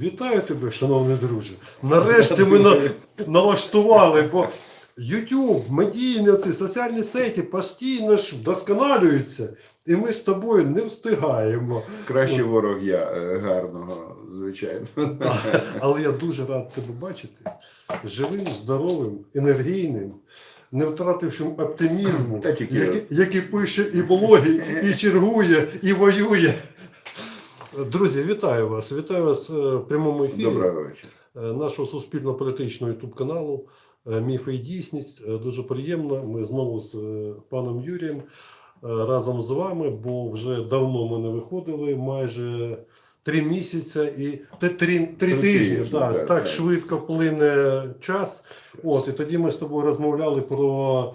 Вітаю тебе, шановний друже. Нарешті ми на, налаштували, бо YouTube, медійні ці соціальні сеті постійно ж вдосконалюються, і ми з тобою не встигаємо. Кращий ворог я е, гарного, звичайно. Але я дуже рад тебе бачити живим, здоровим, енергійним, не втратившим оптимізму, який, який пише і блоги, і чергує, і воює. Друзі, вітаю вас! Вітаю вас е, в прямому ефірі Доброго вечора. е, нашого суспільно-політичного ютуб каналу е, Міфи і дійсність. Дуже приємно. Ми знову з паном Юрієм разом з вами, бо вже давно ми не виходили, майже три місяці і три, три, три тижні. так, так, так так. швидко плине час. От, і тоді ми з тобою розмовляли про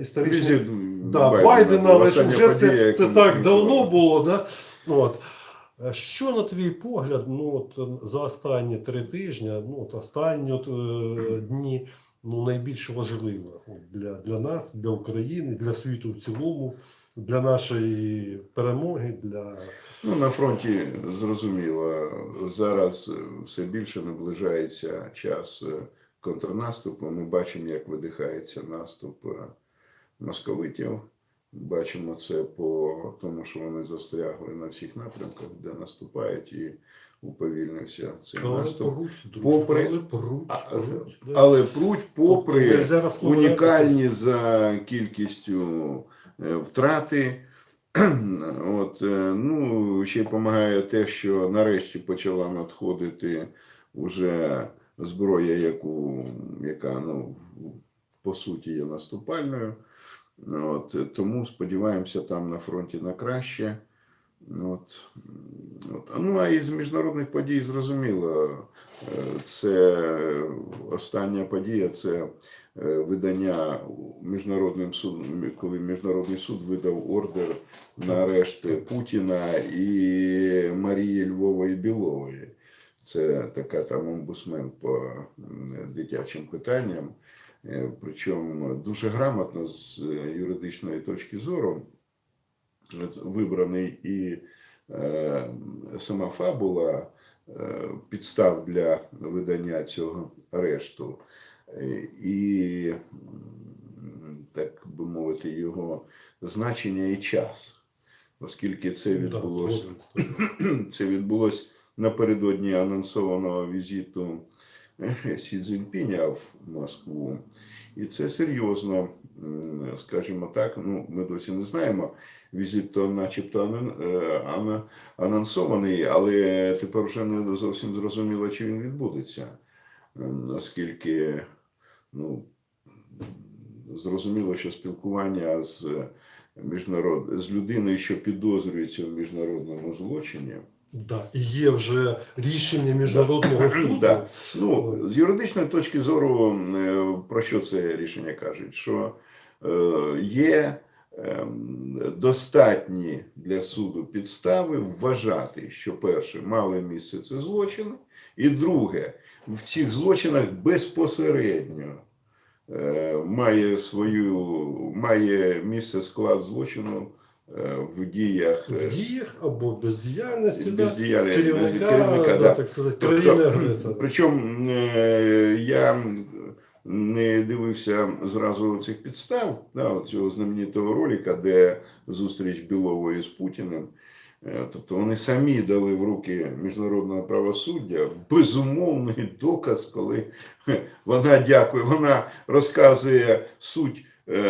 історичні да, Байдена, але вже це, це так давно було. Да? От. Е, Що на твій погляд, ну от е, за останні три тижні, ну от останні от, е, дні, ну найбільш важливо для, для нас, для України, для світу в цілому, для нашої перемоги, для Ну, на фронті зрозуміло, зараз е, все більше наближається час е, контрнаступу. Ми бачимо, як видихається наступ московитів. Бачимо це по тому, що вони застрягли на всіх напрямках, де наступають, і уповільнився цей але наступ. пруть, попри- але пруть, А, пруть. Але пруть попри зараз унікальні за кількістю е, втрати. От, е, ну, ще й допомагає те, що нарешті почала надходити уже зброя, яку, яка ну, по суті є наступальною. От, тому сподіваємося там на фронті на краще. От, от. Ну, а із міжнародних подій зрозуміло, е, це остання подія це е, видання міжнародним судом, коли міжнародний суд видав ордер на арешт Путіна і Марії Львової Білової. Це така там омбусмен по дитячим питанням. Е, Причому дуже грамотно з е, юридичної точки зору вибраний і е, сама фабула підстав для видання цього арешту, і, так би мовити, його значення і час. Оскільки це відбулося це відбулось напередодні анонсованого візиту Сі Цзіньпіня в Москву. І це серйозно, скажімо так. Ну, ми досі не знаємо. Візит то начебто е, анонсований, але тепер вже не зовсім зрозуміло, чи він відбудеться. Оскільки ну, зрозуміло, що спілкування з міжнарод... з людиною, що підозрюється в міжнародному злочині. Да. І є вже рішення міжнародного суду. Да. Ну, з юридичної точки зору, е, про що це рішення кажуть? Що е, є ем, достатні для суду підстави вважати, що перше, мали місце це злочини, і друге, в цих злочинах безпосередньо е, має свою має місце склад злочину в діях е, в діях або бездіяльності да, керівника, керівника, да, да. так сказати, Тобто, країни агресора. Причому е, я не дивився зразу цих підстав, да, цього знаменитого ролика, де зустріч Білової з Путіним. Е, Тобто вони самі дали в руки міжнародного правосуддя безумовний доказ, коли вона дякує, вона розказує суть, е,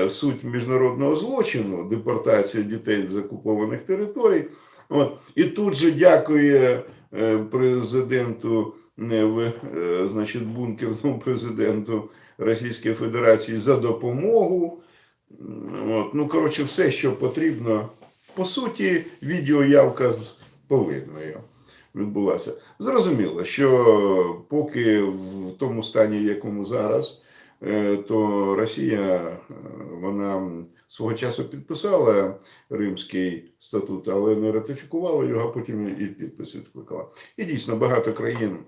суть міжнародного злочину, депортація дітей з окупованих територій. От, і тут же дякує е, президенту, е, е, значить, бункерному президенту Російської Федерації за допомогу. От, ну, коротше, все, що потрібно. По суті, відеоявка з повинною відбулася. Зрозуміло, що поки в тому стані, в якому зараз, е, то Росія е, вона свого часу підписала Римський статут, але не ратифікувала його, а потім і підпис відкликала. І дійсно багато країн,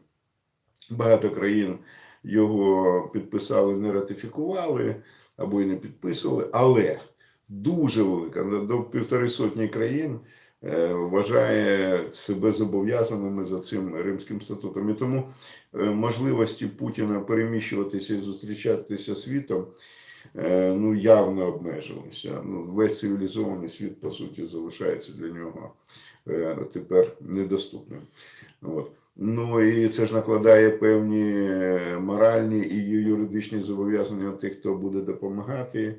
багато країн його підписали, не ратифікували або й не підписували, але дуже велика, до півтори сотні країн е, вважає себе зобов'язаними за цим Римським статутом. І тому е, можливості Путіна переміщуватися і зустрічатися світом е, ну, явно обмежилися. Ну, весь цивілізований світ, по суті, залишається для нього е, тепер недоступним. От. Ну і це ж накладає певні е, моральні і юридичні зобов'язання тих, хто буде допомагати е,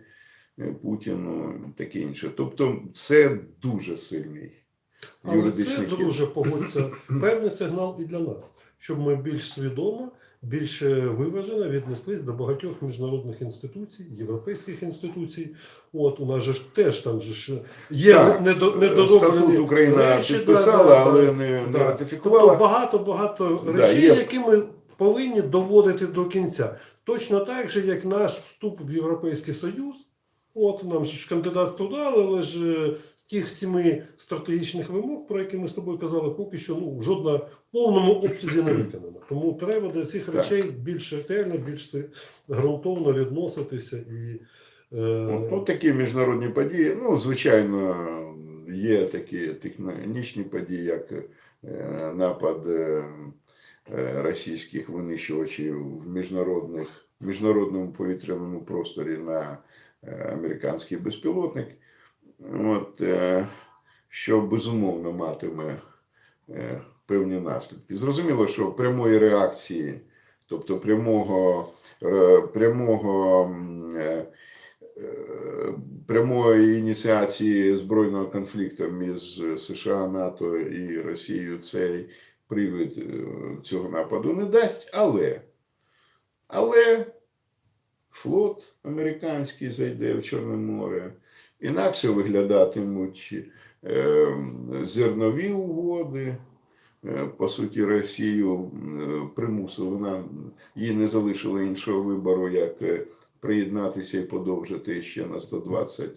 Путіну, таке інше. Тобто, це дуже сильний Але це, хід. друже, погодься, певний сигнал і для нас, щоб ми більш свідомо, більш е, виважено віднеслись до багатьох міжнародних інституцій, європейських інституцій. От у нас же ж теж там же ж є Так, недо- недодобрені Статут Україна речі, підписала, да, да. але не, не Да. ратифікувала. Тобто багато-багато Да, речей, є. які ми повинні доводити до кінця. Точно так же, як наш вступ в Європейський Союз. От нам ж кандидатство дали, але ж е, з тих сіми стратегічних вимог, про які ми з тобою казали, поки що ну, жодна в повному обсязі не виконана. Тому треба до цих Так. речей більш ретельно, більш ґрунтовно відноситися і. Е, От, такі міжнародні події. Ну, звичайно, є такі техногенічні події, як е, напад е, російських винищувачів в міжнародних, міжнародному повітряному просторі на американський безпілотник. От, е, що безумовно матиме е, певні наслідки. Зрозуміло, що прямої реакції, тобто прямого, прямого е, е, прямої ініціації збройного конфлікту між США, НАТО і Росією цей привід е, цього нападу не дасть, але, але флот американський зайде в Чорне море, інакше виглядатимуть е, зернові угоди. Е, По суті, Росію примусили на їй не залишили іншого вибору, як е, приєднатися і подовжити ще на 120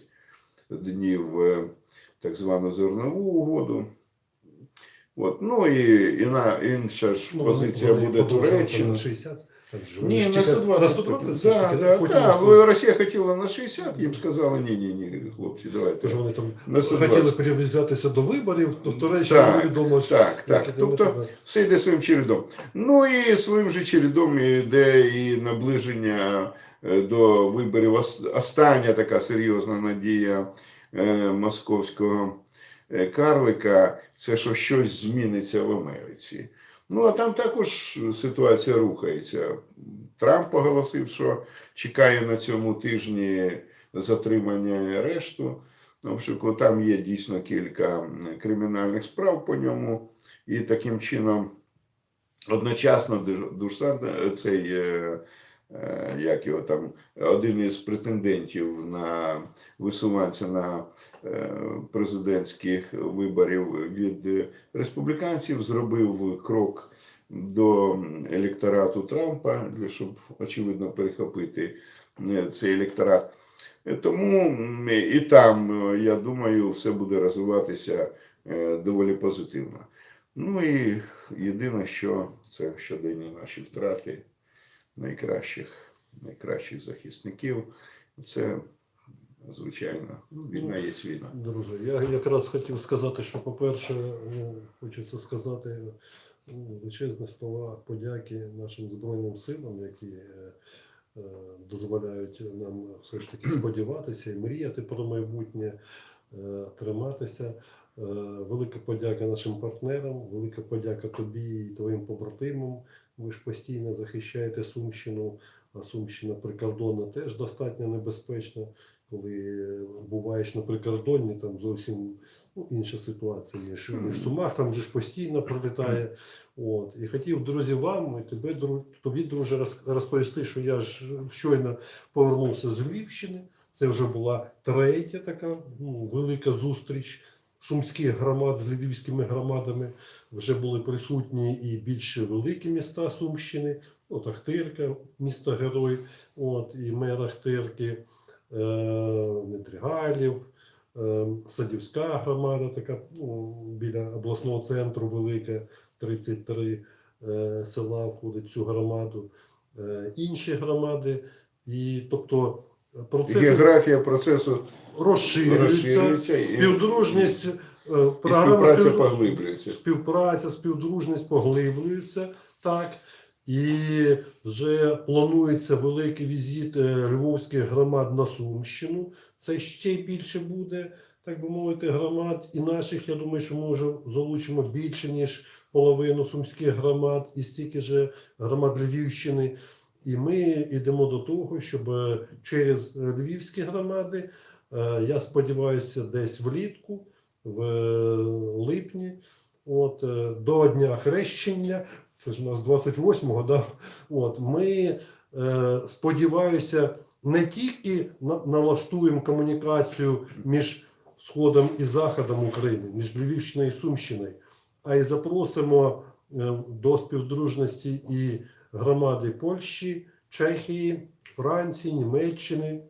днів е, так звану зернову угоду. От. Ну і, і на, інша ж ну, позиція вони буде Туреччина. на 60. Так Ні, на чекають- 120. на 120 все да, да, потім да. на 100. Росія хотіла на 60, їм сказали, ні, ні, ні, хлопці, давайте. Тож вони там На 120. хотіли прив'язатися до виборів, то в Туреччині Так, невідомо, що Так, так. Тобто все йде своїм чередом. Ну і своїм же чередом йде і наближення е, до виборів. Ос- Остання така серйозна надія е, московського карлика це що щось зміниться в Америці. Ну а там також ситуація рухається. Трамп оголосив, що чекає на цьому тижні затримання і арешту. Обшуку там є дійсно кілька кримінальних справ по ньому, і таким чином одночасно е, цей, е, е, як його там, один із претендентів на висуванця на е, президентських виборів від е, республіканців зробив крок до електорату Трампа, для щоб очевидно перехопити е, цей електорат. Е, Тому і там, е, я думаю, все буде розвиватися е, доволі позитивно. Ну і єдине, що це щоденні наші втрати найкращих, найкращих захисників. Це, звичайно, ну, війна є війна. Друже, я якраз хотів сказати, що, по-перше, ну, хочеться сказати ну, величезні слова подяки нашим Збройним силам, які е, е, дозволяють нам все ж таки сподіватися і мріяти про майбутнє, е, триматися. Е, Велика подяка нашим партнерам, велика подяка тобі і твоїм побратимам. Ви ж постійно захищаєте Сумщину, а Сумщина прикордонна теж достатньо небезпечна коли буваєш на прикордонні, там зовсім ну, інша ситуація, ніж, в Сумах, там же ж постійно пролітає. От. І хотів, друзі, вам і тебе, тобі, друже, роз- розповісти, що я ж щойно повернувся з Львівщини. Це вже була третя така ну, велика зустріч сумських громад з львівськими громадами. Вже були присутні і більш великі міста Сумщини, от Ахтирка, місто Герой, от, і мер Ахтирки. Е, Недригалів, е, Садівська громада, така ну, біля обласного центру велика, 33 е, села входить цю громаду, е, інші громади. І тобто процес Географія процесу розширюється, розширюється і- співдружність е, І програма співпраця спів- поглиблюється. Співпраця, співдружність поглиблюється, так. І вже планується великий візит е, львовських громад на Сумщину. Це ще більше буде, так би мовити, громад. І наших, я думаю, що ми вже залучимо більше, ніж половину сумських громад, і стільки ж громад Львівщини. І ми йдемо до того, щоб е, через е, львівські громади, е, я сподіваюся, десь влітку, в липні, от, до Дня Хрещення, це ж у нас 28-го, да? от, ми, сподіваюся, не тільки налаштуємо комунікацію між Сходом і Заходом України, між Львівщиною і Сумщиною, а й запросимо до співдружності і громади Польщі, Чехії, Франції, Німеччини,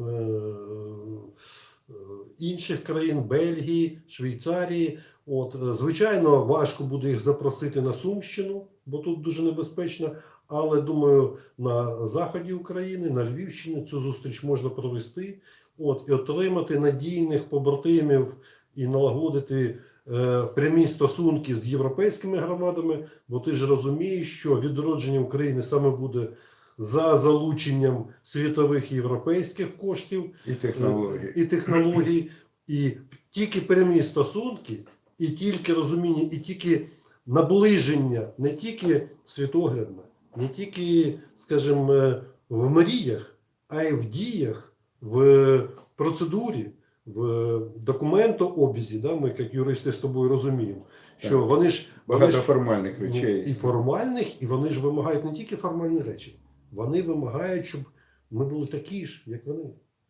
е, е, інших країн, Бельгії, Швейцарії. От, е, звичайно, важко буде їх запросити на Сумщину, бо тут дуже небезпечно. Але думаю, на заході України, на Львівщині цю зустріч можна провести от, і отримати надійних побратимів і налагодити прямі стосунки з європейськими громадами, бо ти ж розумієш, що відродження України саме буде за залученням світових і європейських коштів І технології. і технологій, і тільки прямі стосунки, і тільки розуміння, і тільки наближення не тільки світоглядне, не тільки, скажімо, е, в мріях, а й в діях, в процедурі, в документообізі, да, ми як юристи з тобою розуміємо, що Так. вони ж вони ж формальних Ну, речей. і формальних, і вони ж вимагають не тільки формальні речі, вони вимагають, щоб ми були такі ж, як вони.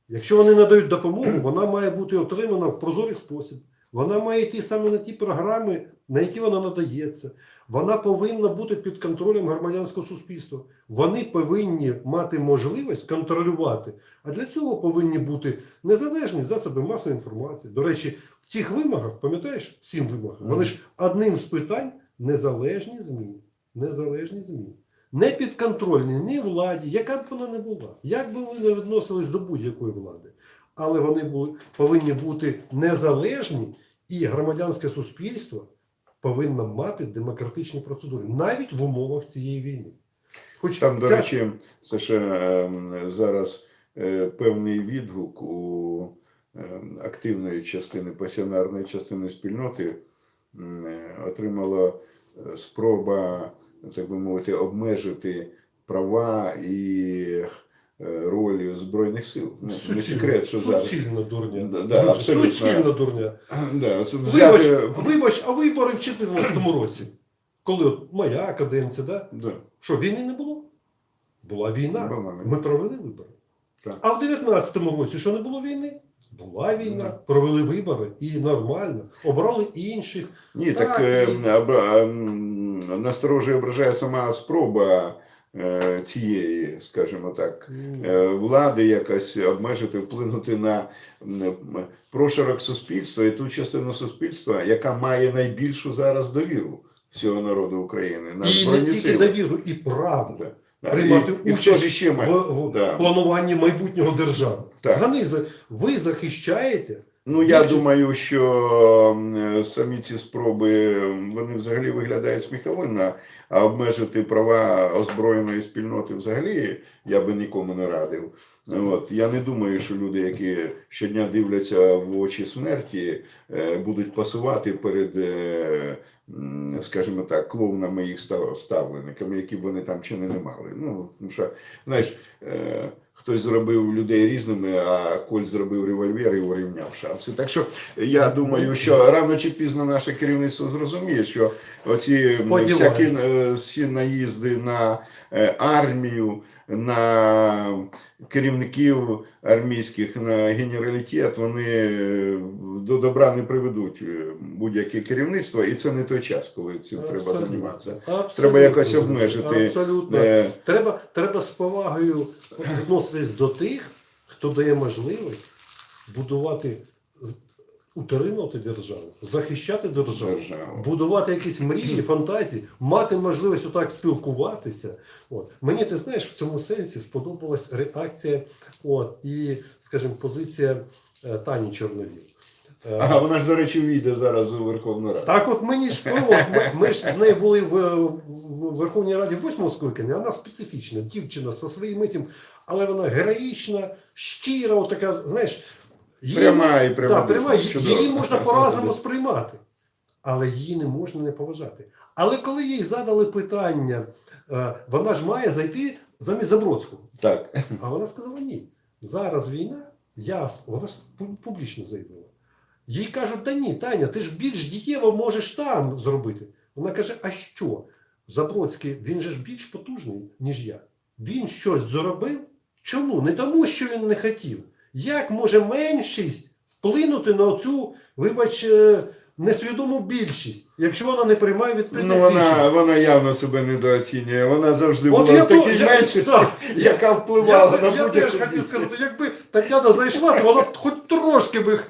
Якщо вони надають допомогу, вона має бути отримана в прозорий спосіб. Вона має йти саме на ті програми, на які вона надається. Вона повинна бути під контролем громадянського суспільства. Вони повинні мати можливість контролювати. А для цього повинні бути незалежні засоби масової інформації. До речі, в цих вимогах, пам'ятаєш, сім вимогах, вони ж одним з питань незалежні ЗМІ. Незалежні ЗМІ. Не підконтрольні ні владі, яка б вона не була, як би ви не відносились до будь-якої влади. Але вони були, повинні бути незалежні, і громадянське суспільство повинно мати демократичні процедури, навіть в умовах цієї війни. Хоч Там, до речі, Саша, ем, зараз е, певний відгук у ем, активної частини пасіонарної частини спільноти е, отримала е, спроба, так би мовити, обмежити права і е, роль Збройних сил. Ну, не секрет, що зараз. суцільна дурня. Да, да, абсолютно. Суцільна дурня. Да, Вибач, взяти- вибач, а вибори в 2014 році, коли от моя каденція, да? Да. що війни не було? Була війна. Була. Ми провели вибори. Так. А в 19-му році що не було війни? Була війна, Да. провели вибори і нормально. Обрали інших. Ні, так, Так, е, і- насторожує ображає сама спроба цієї, скажімо так, е, влади якось обмежити, вплинути на м, прошарок суспільства і ту частину суспільства, яка має найбільшу зараз довіру всього народу України на І не тільки довіру, і. Да. приймати і, і участь ж ще в, в Да. плануванні майбутнього держави. Вони ви захищаєте. Ну, я Більше- думаю, що самі ці спроби вони взагалі виглядають сміховинно, а обмежити права озброєної спільноти взагалі я би нікому не радив. От я не думаю, що люди, які щодня дивляться в очі смерті, е, будуть пасувати перед, е, скажімо так, клоунами їх став- ставленниками, які б вони там чи не мали. Ну, тому що, знаєш. Хтось зробив людей різними, а Коль зробив револьвер і урівняв шанси. Так що я думаю, що рано чи пізно наше керівництво зрозуміє, що оці всякі е, всі наїзди на е, армію, на керівників армійських, на генералітет, вони е, до добра не приведуть е, будь-яке керівництво, і це не той час, коли цим треба займатися. Абсолютно. Треба якось обмежити, Абсолютно. Е, Треба, треба з повагою відноситись до тих, хто дає можливість будувати, утримувати державу, захищати державу, Державу. будувати якісь мрії, фантазії, мати можливість отак спілкуватися. От. Мені, ти знаєш, в цьому сенсі сподобалась реакція от, і, скажімо, позиція е, Тані Чорновіл. Е, Ага, вона ж, до речі, війде зараз у Верховну Раду. Так от мені ж повелось, ми, ми ж з нею були в, в Верховній Раді восьмого скликання, вона специфічна, дівчина зі своїм этим, але вона героїчна, щира, от така, знаєш, її, Пряма і пряма. так, пряма, її можна по-разному сприймати, але її не можна не поважати. Але коли їй задали питання, е, вона ж має зайти замість Забродського. Так. А вона сказала ні. Зараз війна, я, вона ж публічно заявила. Їй кажуть, да ні, Таня, ти ж більш дієво можеш там зробити. Вона каже, а що? Забродський, він же ж більш потужний, ніж я. Він щось зробив? Чому? Не тому, що він не хотів. Як може меншість вплинути на цю, вибач, е, несвідому більшість, якщо вона не приймає відповідних Ну, рішень? вона, вона явно себе недооцінює. Вона завжди От була я в такій я- меншості, так. яка Я, впливала на я теж будь-яку хотів дію. сказати, якби Тетяна зайшла, то вона б хоч трошки би їх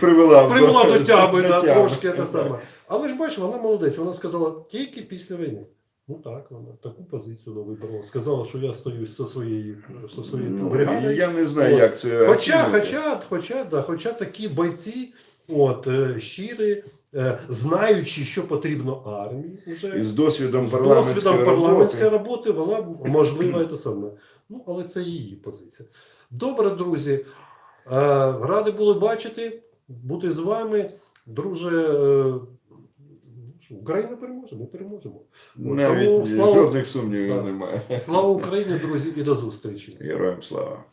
Привела, привела до тями, до да, тями. трошки те саме. Але ж бачиш, вона молодець, вона сказала тільки після війни. Ну так, вона таку позицію вибрала. Сказала, що я стою зі своєю, зі своєю Ну, бригадою. я не знаю, От. як це. Хоча, оцінити. хоча, хоча, да, хоча такі бойці, от, е, щирі, е, знаючи, що потрібно армії, вже І з досвідом з парламентської досвідом парламентської роботи. роботи, вона можлива це саме. Ну, але це її позиція. Добре, друзі. Е, Раді були бачити, бути з вами. Друже, е, Україна переможе, ми переможемо. Тому слава- жодних сумнівів Так. немає. Слава Україні, друзі, і до зустрічі. Героям слава.